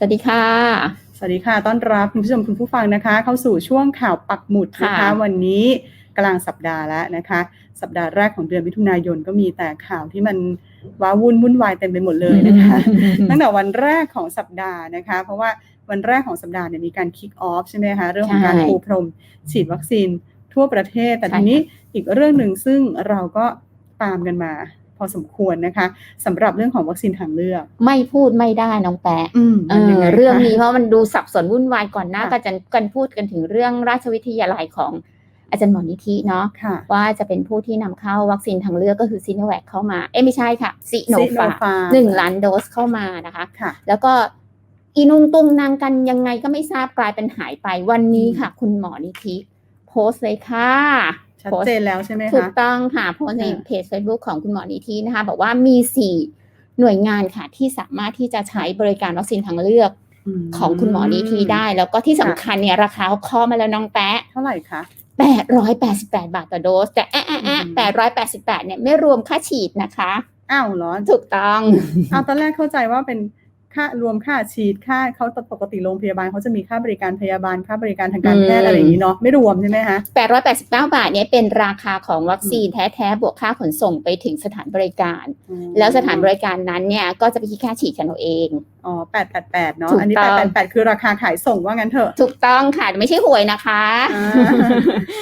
สวัสดีค่ะ สวัสดีค่ะ ต้อนรับคุณผู้ชมคุณผู้ฟังนะคะ เข้าสู่ช่วงข่าวปักหมุดนะคะค่ะวันนี้กลางสัปดาห์แล้วนะคะ สัปดาห์แรกของเดือนมิถุนายนก็มีแต่ข่าวที่มันว้าวุ่นวุ่นวายเต็มไปหมดเลยนะคะ ตั้งแต่วันแรกของสัปดาห์นะคะ เพราะว่าวันแรกของสัปดาห์เนี่ยมีการคิกออฟใช่ไหมคะ เรื่องของการใช่ปูพรมฉีดวัคซีนทั่วประเทศ แต่ใช่ทีนี้อีกเรื่องหนึ่งซึ่งเราก็ตามกันมา พอสมควรนะคะสำหรับเรื่องของวัคซีนทางเลือก ไม่พูดไม่ได้น้องแปะอืมเอมันยังอไงคะเรื่องนี้เพราะมันดูสับสนวุ่นวายก่อนหน้าค่ะก็จะกันพูดกันถึงเรื่องราชวิทยาลัยของอาจารย์หมอนิธิเนาะค่ะว่าจะเป็นผู้ที่นำเข้าวัคซีนทางเลือกก็คือซีโนแวคเข้ามา เอ้ยไม่ใช่ค่ะซีโนฟา Sinovac หนึ่งล้านโดสเข้ามานะคะค่ะแล้วก็อีนุงตุงนางกันยังไงก็ไม่ทราบกลายเป็นหายไปวันนี้ค่ะ คุณหมอนิธิโพสต์เลยค่ะ ชัดเจนแล้วใช่ไหมถูคะกต้องค่ะโพสต์ในค่ะเพจ Facebook ของคุณหมอนิธินะคะ บอกว่ามีสี่หน่วยงานค่ะที่สามารถที่จะใช้บริการวัคซีนทางเลือกมของคุณหมอนิธิได้ แล้วก็ที่สำคัญเนี่ยราคาเขาเคอมาแล้วน้องแปะเท่าไหร่คะ888บาทต่อโดส แต่แอะแอะแอะอืม888เนี่ยไม่รวมค่าฉีดนะคะ อ้าวเหรอ ถูกต้อง เอาตอนแรกเข้าใจว่าเป็น ค่ารวมค่าฉีดค่าเขาปกติโรงพยาบาลเขาจะมีค่าบริการพยาบาลค่าบริการทางการแพทย์อืมอะไรอย่างนี้เนาะไม่รวมใช่ไหมคะ889 บาทเนี่ยเป็นราคาของวัคซีนแท้ๆบวกค่าขนส่งไปถึงสถานบริการอืมแล้วสถานบริการนั้นเนี่ยก็จะไปคิดค่าฉีดกันเอาเองอ๋อแปดแปดแปดเนาะถูกอันนี้ต้แปอดงแปดแปดคือราคาขายส่งว่างั้นเถอะ ถูกต้องค่ะไม่ใช่หวยนะคะอ่า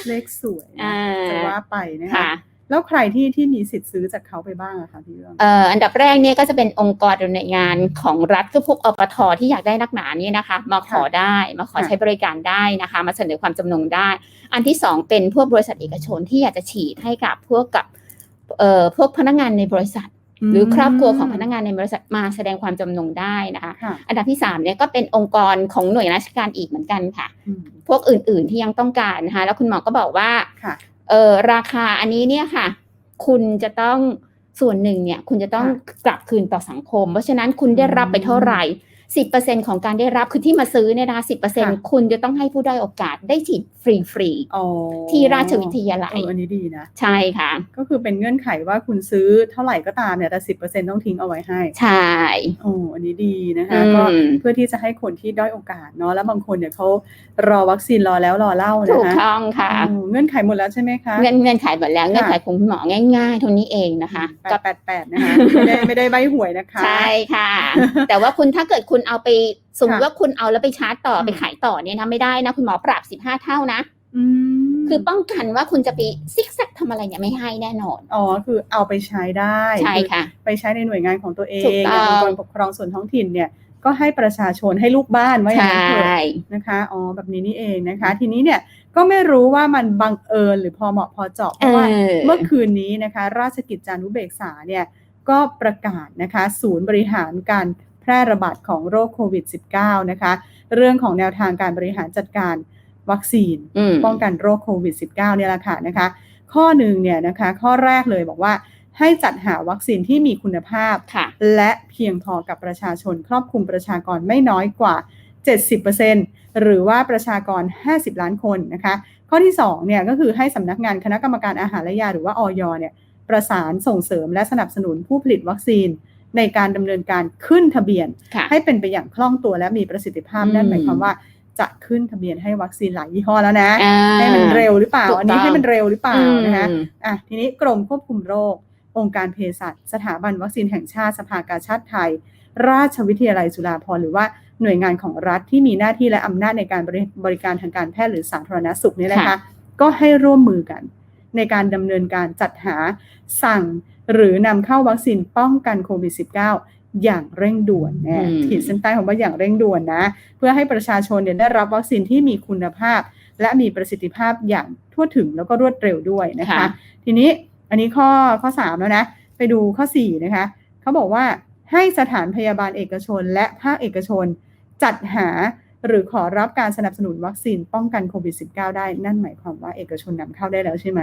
เลขสวยนะอ่าจะว่าไปนะคะค่ะ แล้วใครที่ที่มีสิทธิ์ซื้อจากเขาไปบ้างอะคะพี่เรื่องเอ่ออันดับแรกเนี่ยก็จะเป็นองค์กรหรือหน่วยงานของรัฐก็พวกอปทที่อยากได้นักหนาเนี่ยนะคะมาขอได้มาขอค่ะใช้บริการได้นะคะ มาเสนอความจำนงได้ อันที่สองเป็นพวกบริษัทเอกชนที่อยากจะฉีดให้กับพวกกับเอ่อพวกพนักงานในบริษัท หรือครอบครัวของพนักงานในบริษัทมาแสดงความจำนงได้นะคะค่ะอันดับที่สามเนี่ยก็เป็นองค์กรของหน่วยราชการอีกเหมือนกันค่ะอืมพวกอื่นๆที่ยังต้องการนะคะแล้วคุณหมอก็บอกว่าค่ะ เออราคาอันนี้เนี่ยค่ะ คุณจะต้องส่วนหนึ่งเนี่ย คุณจะต้องกลับคืนต่อสังคม เพราะฉะนั้นคุณได้รับไปเท่าไหร่ สิบเปอร์เซ็นของการได้รับคือที่มาซื้อเนี่ยนะคะสิบเปอร์เซ็นคุณจะต้องให้ผู้ได้อยโอกาสได้ฉีดฟรีอ๋อๆที่ราชวิทยาลัเอยออันนี้ดีนะ ใช่ค่ะ ก็คือเป็นเงื่อนไขว่าคุณซื้อเท่าไหร่ก็ตามเนี่ยแต่สิบเปอร์เซ็นต้องทิ้งเอาไว้ให้ ใช่โอ้อันนี้ดีนะคะอืมก็เพื่อที่จะให้คนที่ด้อยโอกาสเนาะแล้วบางคนเนี่ยเขารอวัคซีนรอแล้วรอเล่าถูนะกคะต้องค่ะโอ้เงื่อนไขหมดแล้วใช่ไหมคะเงื่อนเงื่อนไขหมดแล้วค่ะเงื่อนไขของคุณหมอง่ายๆเท่านี้เองนะคะแปก็ดแปดแปดนะคะไม่ได้ไม่ได้ใบหวยนะคะใช่ค่ะ แต่ว่าคุณถ้าเกิดคุณเอาไปสมมติค่ะว่าคุณเอาแล้วไปชาร์จต่ออมไปขายต่อเนี่ยนะไม่ได้นะ คุณหมอปรับสิบห้าเท่านะอืมคือป้องกันว่าคุณจะไปซิกแซกทำอะไรเนี่ยไม่ให้แน่นอน อ๋อ คือเอาไปใช้ได้ใช่ค่ะอไปใช้ในหน่วยงานของตัวเองถูกต้ององค์กรปกครองส่วนท้องถิ่นเนี่ยก็ให้ประชาชนให้ลูกบ้านว่าอย่างใช่นั้นเถอะนะคะ อ๋อ แบบนี้นี่เองนะคะ ทีนี้เนี่ยก็ไม่รู้ว่ามันบังเอิญหรือพอเหมาะพอเจาะเพเอราะว่าอเมื่อคืนนี้นะคะ ราชกิจจานุเบกษาเนี่ยก็ประกาศนะคะ ศูนย์บริหารการ แพร่ระบาดของโรคโควิด -19 นะคะ เรื่องของแนวทางการบริหารจัดการวัคซีนอืมป้องกันโรคโควิด -19 เนี่ยแหละค่ะนะคะ ข้อหนึ่งเนี่ยนะคะข้อแรกเลยบอกว่าให้จัดหาวัคซีนที่มีคุณภาพค่ะและเพียงพอกับประชาชน ครอบคลุมประชากรไม่น้อยกว่า 70%หรือว่าประชากร 50 ล้านคนนะคะ ข้อที่2เนี่ยก็คือให้สำนักงานคณะกรรมการอาหารและยาหรือว่าออยเนี่ยประสานส่งเสริมและสนับสนุนผู้ผลิตวัคซีน ในการดำเนินการขึ้นทะเบียนค่ะให้เป็นไปอย่างคล่องตัวและมีประสิทธิภาพอืมนั่นหมายความว่าจะขึ้นทะเบียนให้วัคซีนหลายยี่ห้อแล้วนะอ่าให้มันเร็วหรือเปล่าถูกอันนี้ต้องให้มันเร็วหรือเปล่านะคะอืมอะทีนี้กรมควบคุมโรค องค์การเภสัชสถาบันวัคซีนแห่งชาติสภากาชาติไทย ราชวิทยาลัยจุฬาภรณ์หรือว่าหน่วยงานของรัฐที่มีหน้าที่และอำนาจในการบริบริการทางการแพทย์หรือสาธารณสุขเนี่ยนะคะค่ะก็ให้ร่วมมือกัน ในการดำเนินการจัดหาสั่งหรือนำเข้าวัคซีนป้องกันโควิด -19 อย่างเร่งด่วนเนี่ยอืมขีดเส้นใต้ของว่าอย่างเร่งด่วนนะ เพื่อให้ประชาชนเนี่ยได้รับวัคซีนที่มีคุณภาพ และมีประสิทธิภาพอย่างทั่วถึงแล้วก็รวดเร็วด้วยนะคะค่ะทีนี้อันนี้ข้อข้อ 3 แล้วนะ ไปดูข้อ 4 นะคะ เขาบอกว่าให้สถานพยาบาลเอกชนและภาคเอกชนจัดหา หรือขอรับการสนับสนุนวัคซีนป้องกันโควิด -19 ได้ นั่นหมายความว่าเอกชนนำเข้าได้แล้วใช่ไหม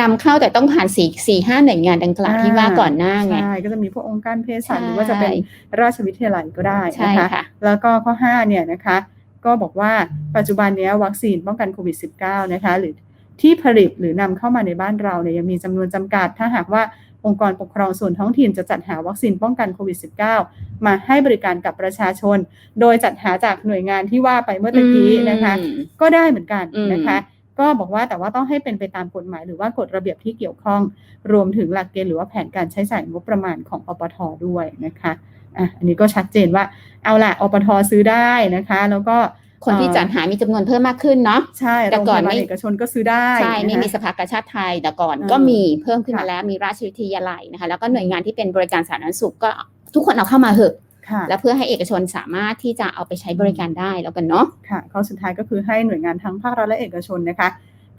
นำเข้าแต่ต้องผ่านสี่สี่ห้าหน่วยงานดังกล่าวที่ว่าก่อนหน้าไง ใช่ ก็จะมีพวกองค์การเภสัชใช่หรือว่าจะเป็นราชวิทยาลัยก็ได้ใช่นะคะค่ะแล้วก็ข้อ5เนี่ยนะคะ ก็บอกว่าปัจจุบันเนี้ยวัคซีนป้องกันโควิด -19 นะคะหรือที่ผลิตหรือนำเข้ามาในบ้านเราเนี่ยยังมีจำนวนจำกัด ถ้าหากว่า องค์กรปกครองส่วนท้องถิ่นจะจัดหาวัคซีนป้องกันโควิด -19 มาให้บริการกับประชาชน โดยจัดหาจากหน่วยงานที่ว่าไปเมื่อตะกี้นะคะอืมก็ได้เหมือนกันอืมนะคะก็บอกว่าแต่ว่าต้องให้เป็นไปตามกฎหมายหรือว่ากฎระเบียบที่เกี่ยวข้อง รวมถึงหลักเกณฑ์หรือว่าแผนการใช้จ่ายงบประมาณของอปทด้วยนะคะอะอันนี้ก็ชัดเจนว่าเอาล่ะอปทซื้อได้นะคะ แล้วก็ คนที่จัดหามีจำนวนเพิ่มมากขึ้นเนาะใช่แต่โรงพก่อนยาบาลไม่เอกชนก็ซื้อได้ใช่ไม่นะคะมีสภากาชาติไทยแต่ก่อนอืมก็มีเพิ่มขึ้นมาค่ะแล้วมีราชวิทยาลัยนะคะ แล้วก็หน่วยงานที่เป็นบริการสาธารณสุขก็ทุกคนเอาเข้ามาเถอะค่ะแล้วเพื่อให้เอกชนสามารถที่จะเอาไปใช้บริการได้แล้วกันเนาะค่ะข้อสุดท้ายก็คือให้หน่วยงานทั้งภาครัฐและเอกชนนะคะ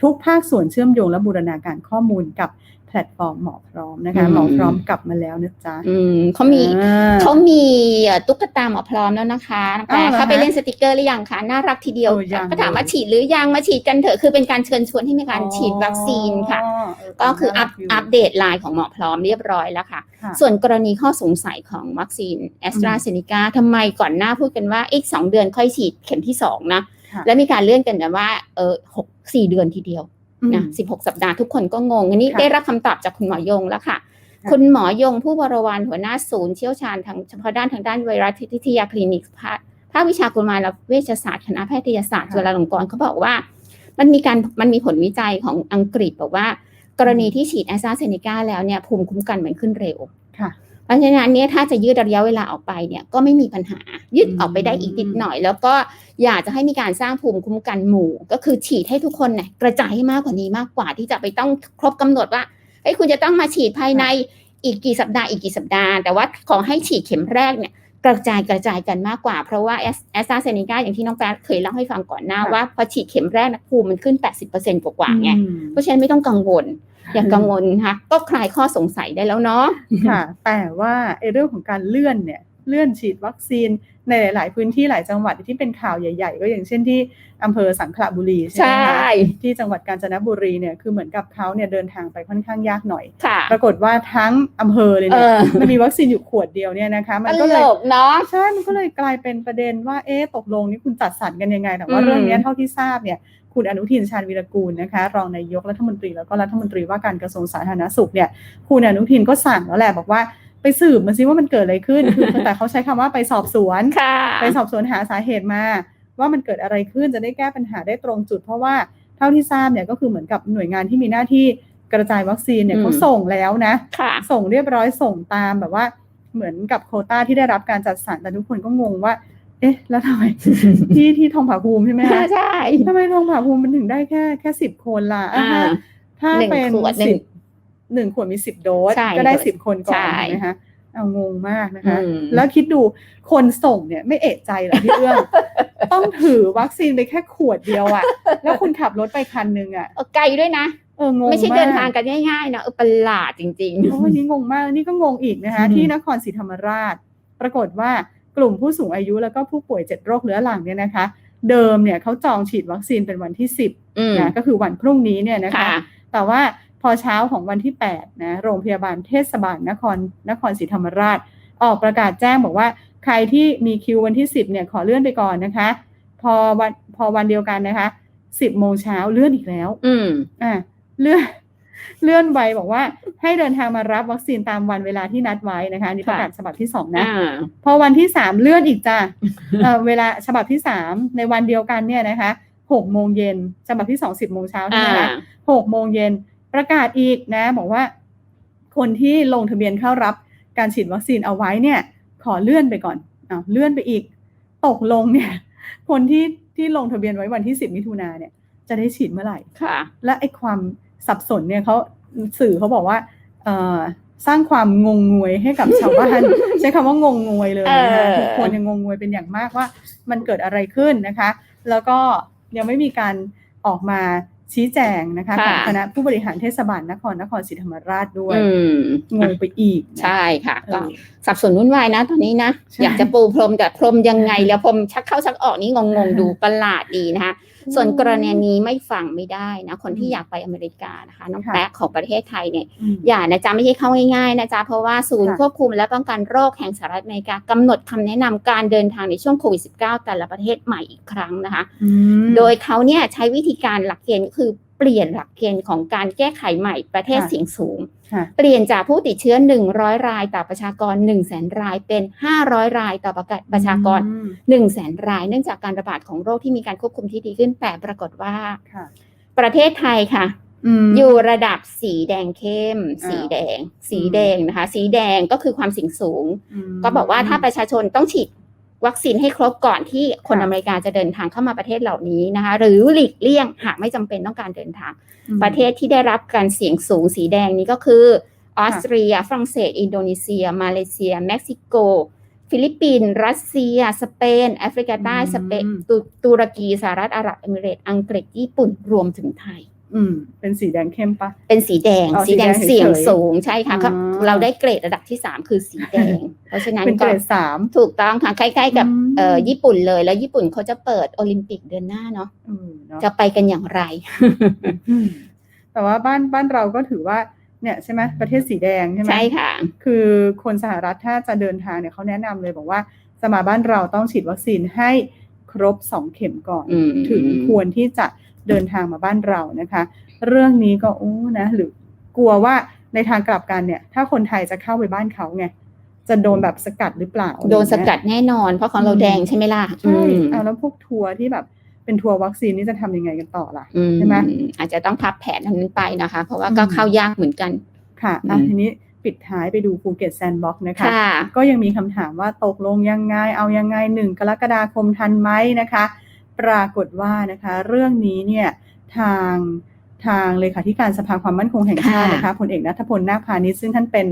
ทุกภาคส่วนเชื่อมโยงและบูรณาการข้อมูลกับ แพลตฟอร์มหมอพร้อมนะคะอืมหมอพร้อมกลับมาแล้วนะจ๊ะอืมเขามีอ่าเขามีเอ่อตุ๊กตาหมอพร้อมแล้วนะคะน้องแปอ้าวเหรอเข้าไปคะเล่นสติกเกอร์หรือยังคะน่ารักทีเดียวเออยังก็ถามว่าเลยฉีดหรือยังมาฉีดกันเถอะคือเป็นการเชิญชวนให้มีการฉีดวัคซีนค่ะอ๋อเก็คืออัปน่ารัยู่อัปเดตไลน์ของหมอพร้อมเรียบร้อยแล้วค่ะค่ะ ส่วนกรณีข้อสงสัยของวัคซีนแอสตราเซเนกาทำไมก่อนหน้าพูดกันว่าอีกสองเดือนค่อยฉีดเข็มที่สองนะค่ะแล้วมีการเลื่อนกันแต่ว่าเออหกสี่เดือนทีเดียวอืม นะสิบหกสัปดาห์ทุกคนก็งง อันนี้ค่ะได้รับคำตอบจากคุณหมอยงแล้วค่ะค่ะคุณหมอยงผู้บริวารหัวหน้าศูนย์เชี่ยวชาญทางเฉพาะด้านทางด้านไวรัสวิทยาคลินิกภาคภาควิชากุมารเวชศาสตร์คณะแพทยศาสตร์ค่ะจุฬาลงกรณ์เขาบอกว่า มันมีการมันมีผลวิจัยของอังกฤษบอกว่า กรณีที่ฉีดแอสตราเซเนกาแล้วเนี่ยภูมิคุ้มกันมันขึ้นเร็วค่ะ เพราะฉะนั้นเนี่ยถ้าจะยืดระยะเวลาออกไปเนี่ยก็ไม่มีปัญหายืดออกไปได้อีกนิดหน่อย แล้วก็อยากจะให้มีการสร้างภูมิคุ้มกันหมู่ ก็คือฉีดให้ทุกคนเนี่ยกระจายให้มากกว่านี้มากกว่าที่จะไปต้องครบกำหนดว่าเฮ้ยคุณจะต้องมาฉีดภายในอีกกี่สัปดาห์อีกกี่สัปดาห์ แต่ว่าขอให้ฉีดเข็มแรกเนี่ยกระจายกระจายกันมากกว่า เพราะว่าแอสตราเซเนกาอย่างที่น้องแป๊ดเคยเล่าให้ฟังก่อนหน้าค่ะว่าพอฉีดเข็มแรกนะภูมิมันขึ้น 80%กว่าๆไงอืมเพราะฉะนั้นไม่ต้องกังวล อย่ากังวลค่ะก็คลายข้อสงสัยได้แล้วเนาะค่ะแต่ว่าเรื่องของการเลื่อนเนี่ยเลื่อนฉีดวัคซีน ในหลาย ๆ พื้นที่หลายจังหวัดที่เป็นข่าวใหญ่ ๆ ก็อย่างเช่นที่อำเภอสังขละบุรีใช่ไหมใช่คะที่จังหวัดกาญจนบุรีเนี่ยคือเหมือนกับเขาเนี่ยเดินทางไปค่อนข้างยากหน่อยค่ะปรากฏว่าทั้งอำเภอเลยเอเนี่ยอมันมีวัคซีนอยู่ขวดเดียวเนี่ยนะคะมันตก็ลเลยกเนาะใช่มันก็เลยกลายเป็นประเด็นว่าเอ๊ะตกลงนี่คุณจัดสรรกันยังไงแต่ว่าอืมเรื่องเนี้ยเท่าที่ทราบเนี่ยคุณอนุทินชาญวีรกูลนะคะรองนายกรัฐมนตรีแล้วก็รัฐมนตรีว่าการกระทรวงสาธารณสุขเนี่ยคุณอนุทินก็สั่งแล้วแหละบอกว่า ไปสืบมาซิว่ามันเกิดอะไรขึ้น คือแต่เขาใช้คำว่าไปสอบสวนค่ะไปสอบสวนหาสาเหตุมา ว่ามันเกิดอะไรขึ้นจะได้แก้ปัญหาได้ตรงจุด เพราะว่าเท่าที่ทราบเนี่ยก็คือเหมือนกับหน่วยงานที่มีหน้าที่กระจายวัคซีนเนี่ยอืมเขาส่งแล้วนะค่ะส่งเรียบร้อยส่งตามแบบว่าเหมือนกับโควต้าที่ได้รับการจัดสรรแต่ทุกคนก็งงว่า เอ๊ะ แล้วทำไมที่ที่ทองผาภูมิใช่ไหมคะใช่ทำไมทองผาภูมิมันถึงได้แค่แค่สิบคนล่ะอะอ่าถ้าหนึ่งเป็นขวดหนึ่สิงบ หนึ่งขวดมีสิบโดส ใช่ก็ได้หนึ่งขวดสิบคนก่อนใช่ถูกไหมคะเอางงมากนะคะ อืม แล้วคิดดูคนส่งเนี่ยไม่เอะใจเหรอพี่เอื้อง ต้องถือวัคซีนไปแค่ขวดเดียวอะแล้วคุณขับรถไปคันนึงอะเออไกลด้วยนะ เอองงไม่ใช่มกเดินทางกันง่ายๆนะเออประหลาดจริง โอ้ยนี่งงมากนี่ก็งงอีกนะคะ อืม ที่นครศรีธรรมราช ปรากฏว่ากลุ่มผู้สูงอายุแล้วก็ผู้ป่วยเจ็ดโรคเรื้อรังเนี่ยนะคะ เดิมเนี่ยเขาจองฉีดวัคซีนเป็นวันที่ ๆ อืม10นะก็คือวันพรุ่งนี้เนี่ยนะคะ ค่ะ แต่ว่า พอเช้าของวันที่ 8 นะ โรงพยาบาลเทศบาลนครนครศรีธรรมราช ออกประกาศแจ้งบอกว่าใครที่มีคิววันที่ 10 เนี่ยขอเลื่อนไปก่อนนะคะ พอวันพอวันเดียวกันนะคะ 10 โมงเช้าเลื่อนอีกแล้ว อืมอะเลื่อนเลื่อนไวบอกว่าให้เดินทางมารับวัคซีนตามวันเวลาที่นัดไว้นะคะอันนี่ประกาศฉบับที่สองนะอ่าพอวันที่สามเลื่อนอีกจ้ะเอ่อเวลาฉบับที่สามในวันเดียวกันเนี่ยนะคะหกโมงเย็นฉบับที่สองสิบโมงเช้าใช่อ่าไหมคะหกโมงเย็น ประกาศอีกนะ บอกว่า คนที่ลงทะเบียนเข้ารับการฉีดวัคซีนเอาไว้เนี่ย ขอเลื่อนไปก่อนอ้าวเลื่อนไปอีก ตกลงเนี่ย คนที่ที่ลงทะเบียนไว้วันที่สิบมิถุนาเนี่ย จะได้ฉีดเมื่อไหร่ค่ะ และไอ้ความสับสนเนี่ยเขาสื่อเขาบอกว่าเอ่อสร้างความงงงวยให้กับชาวบ้านใช้คำว่างงงวยเลยนะคะเออทุกคนยังงงงวยเป็นอย่างมากว่ามันเกิดอะไรขึ้นนะคะ แล้วก็ยังไม่มีการออกมา ชี้แจงนะคะค่ะของคณะผู้บริหารเทศบาลนครนครศรีธรรมราชด้วยอืมงงไปอีกนะใช่ค่ะเอก็อสับสนวุ่นวายนะตอนนี้นะใช่อยากจะปูพรมแต่พรมยังไงแล้วพรมชักเข้าชักออกนี่งงๆดูประหลาดดีนะคะ ส่วนกรณีนี้ไม่ฟังไม่ได้นะ คนที่อืมอยากไปอเมริกานะคะน้องค่ะแป๊กของประเทศไทยเนี่ยอืมอย่านะจ๊ะไม่ใช่เข้าง่ายๆนะจ๊ะเพราะว่าศูนย์ค่ะควบคุมและป้องกันโรคแห่งสหรัฐอเมริกากำหนดคำแนะนำการเดินทางในช่วงโควิด -19 แต่ละประเทศใหม่อีกครั้งนะคะอืมโดยเขาเนี่ยใช้วิธีการหลักเกณฑ์ก็คือ เปลี่ยนหลักเกณฑ์ของการแก้ไขใหม่ประเทศค่ะเสียงสูงค่ะเปลี่ยนจากผู้ติดเชื้อ 100 รายต่อประชากร 1 0 0 0 0แสนรายเป็น 500 รายต่อประกาศประชากรอืม1 0 0 0 0แสนราย เนื่องจากการระบาดของโรคที่มีการควบคุมที่ดีขึ้น แต่ปรากฏว่าค่ะประเทศไทยค่ะอืมอยู่ระดับสีแดงเข้มอ้าวสีแดง สีแดงนะคะ สีแดงก็คือความเสี่ยงสูงมก็บอกว่าถ้าประชาชนต้องฉีด วัคซีนให้ครบก่อนที่คนค่ะอเมริกาจะเดินทางเข้ามาประเทศเหล่านี้นะคะ หรือหลีกเลี่ยงหากไม่จำเป็นต้องการเดินทางอืมประเทศที่ได้รับการเสี่ยงสูงสีแดงนี้ก็คือออสเตรีย ฝรั่งเศส อินโดนีเซีย มาเลเซีย เม็กซิโก ฟิลิปปินส์รัสเซีย สเปน แอฟริกาใต้อืมสเปนตุตุรกีสหรัฐอาหรับเอมิเรตส์อังกฤษญี่ปุ่นรวมถึงไทย อืม เป็นสีแดงเข้มปะ เป็นสีแดง อ๋อสีแดงสีแดงเสี่ยงเฉยๆสูงใช่ค่ะก็อ๋อ เราได้เกรดระดับที่3คือสีแดง เพราะฉะนั้นเป็นเกก็รดสามถูกต้องค่ะใกล้ๆกับอืมเอ่อญี่ปุ่นเลยแล้วญี่ปุ่นเขาจะเปิดโอลิมปิกเดือนหน้าเนาะอืมเนาะจะไปกันอย่างไร อืมแต่ว่าบ้านบ้านเราก็ถือว่าเนี่ยใช่ไหมประเทศสีแดงใช่ไหมใช่ค่ะ คือคนสหรัฐถ้าจะเดินทางเนี่ยเขาแนะนำเลยบอกว่าสมาบ้านเราต้องฉีดวัคซีนให้ครบสองเข็มก่อน อืม ถึงควรที่จะ เดินทางมาบ้านเรานะคะ เรื่องนี้ก็โอ้นะหรือกลัวว่าในทางกลับกันเนี่ย ถ้าคนไทยจะเข้าไปบ้านเขาไงจะโดนแบบสกัดหรือเปล่า โดนสอะไรอย่างเงี้ยกัดแน่นอน เพราะของเราอืมแดงใช่ไหมล่ะใช่อืมเอาแล้วพวกทัวร์ที่แบบเป็นทัวร์วัคซีนนี่จะทำยังไงกันต่อล่ะอืใช่ไหมอาจจะต้องพับแผนอันนั้นไปนะคะ เพราะว่าก็อืมเข้ายากเหมือนกันค่ะอะอืมทีนี้ปิดท้ายไปดูภูเก็ตแซนด์บ็อกซ์นะคะค่ะก็ยังมีคำถามว่าตกลงยังไง เอายังไงหนึ่งกรกฎาคมทันไหมนะคะ ปรากฏว่านะคะเรื่องนี้เนี่ยทางทางเลขาธิการสภาความมั่นคงแห่งชาติค่ะนะคะพลเอกนัทพลนาคพาณิชย์ซึ่งท่านเป็น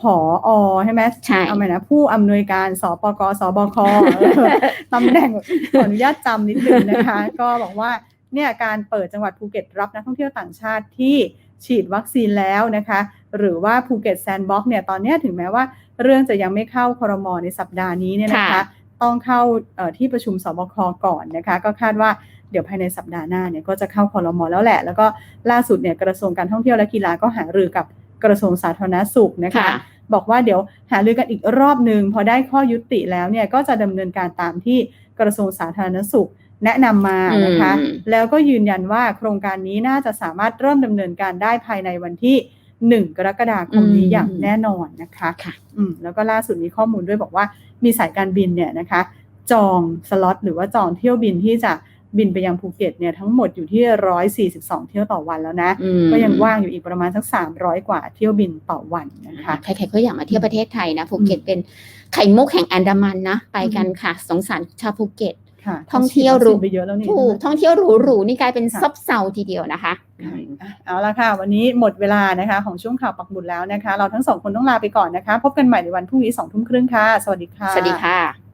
ผออใช่ไหมใช่เอาไหมนะผู้อำนวยการสปกสบคเออตำแหน่งขออนุญาตจำนิดนึงนะคะ ก็บอกว่าเนี่ยการเปิดจังหวัดภูเก็ตรับนักท่องเที่ยวต่างชาติที่ฉีดวัคซีนแล้วนะคะ หรือว่าภูเก็ตแซนด์บ็อกซ์เนี่ยตอนเนี้ยถึงแม้ว่าเรื่องจะยังไม่เข้าครมในสัปดาห์นี้เนี่ยนะคะค่ะ ต้องเข้าเอ่อที่ประชุมสบคก่อนนะคะ ก็คาดว่าเดี๋ยวภายในสัปดาห์หน้าเนี่ยก็จะเข้าครมแล้วแหละ แล้วก็ล่าสุดเนี่ยกระทรวงการท่องเที่ยวและกีฬาก็หารือกับกระทรวงสาธารณสุขนะคะค่ะบอกว่าเดี๋ยวหารือกันอีกรอบหนึ่งพอได้ข้อยุติแล้วเนี่ยก็จะดำเนินการตามที่กระทรวงสาธารณสุขแนะนำมานะคะอืมแล้วก็ยืนยันว่าโครงการนี้น่าจะสามารถเริ่มดำเนินการได้ภายในวันที่ 1 กรกฎาคมนี้อืมอย่างแน่นอนนะคะค่ะอืมแล้วก็ล่าสุดมีข้อมูลด้วยบอกว่ามีสายการบินเนี่ยนะคะ จองสล็อตหรือว่าจองเที่ยวบินที่จะบินไปยังภูเก็ตเนี่ยทั้งหมดอยู่ที่ 142 เที่ยวต่อวันแล้วนะอืมก็ยังว่างอยู่อีกประมาณสัก 300 กว่าเที่ยวบินต่อวันนะคะใครๆก็อยากมาเที่ยวประเทศไทยนะภูเก็ตเป็นไข่มุกแห่งอันดามันนะ ไปกันค่ะ สงสารชาวภูเก็ต ค่ะท่องเที่ยวฉีดรู้วัคซีนไปเยอะแล้วนี่ถูกท่องเที่ยวหรูๆนี่กลายเป็นค่ะซบเซาทีเดียวนะคะอะเอาละค่ะ วันนี้หมดเวลานะคะของช่วงข่าวปักหมุดแล้วนะคะ เราทั้งสองคนต้องลาไปก่อนนะคะ พบกันใหม่ในวันพรุ่งนี้สองทุ่มครึ่งค่ะ สวัสดีค่ะ สวัสดีค่ะ